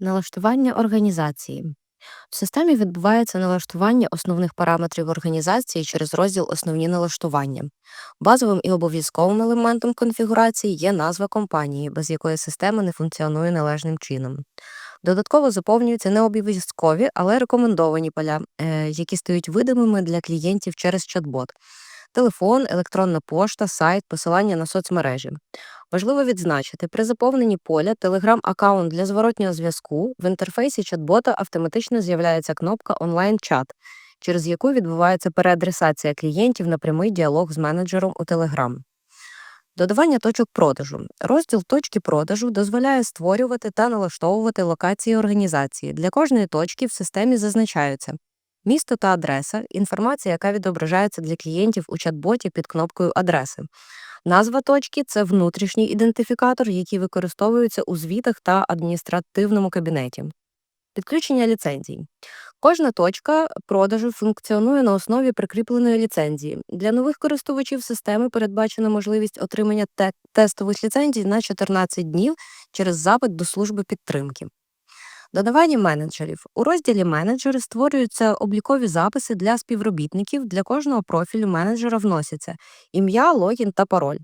Налаштування організації. В системі відбувається налаштування основних параметрів організації через розділ Основні налаштування. Базовим і обов'язковим елементом конфігурації є назва компанії, без якої система не функціонує належним чином. Додатково заповнюються не обов'язкові, але рекомендовані поля, е, які стають видимими для клієнтів через чат-бот. Телефон, електронна пошта, сайт, посилання на соцмережі. Важливо відзначити, при заповненні поля Telegram-аккаунт для зворотнього зв'язку в інтерфейсі чат-бота автоматично з'являється кнопка онлайн-чат, через яку відбувається переадресація клієнтів на прямий діалог з менеджером у Telegram. Додавання точок продажу. Розділ точки продажу дозволяє створювати та налаштовувати локації організації. Для кожної точки в системі зазначаються місто та адреса, інформація, яка відображається для клієнтів у чат-боті під кнопкою адреси. Назва точки це внутрішній ідентифікатор, який використовується у звітах та адміністративному кабінеті. Підключення ліцензій. Кожна точка продажу функціонує на основі прикріпленої ліцензії. Для нових користувачів системи передбачена можливість отримання те- тестових ліцензій на 14 днів через запит до служби підтримки. Додавання менеджерів. У розділі менеджери створюються облікові записи для співробітників. Для кожного профілю менеджера вносяться ім'я, логін та пароль.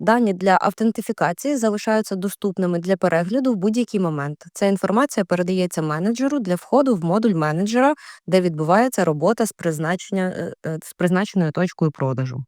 Дані для автентифікації залишаються доступними для перегляду в будь-який момент. Ця інформація передається менеджеру для входу в модуль менеджера, де відбувається робота з, призначення, е, е, з призначеною точкою продажу.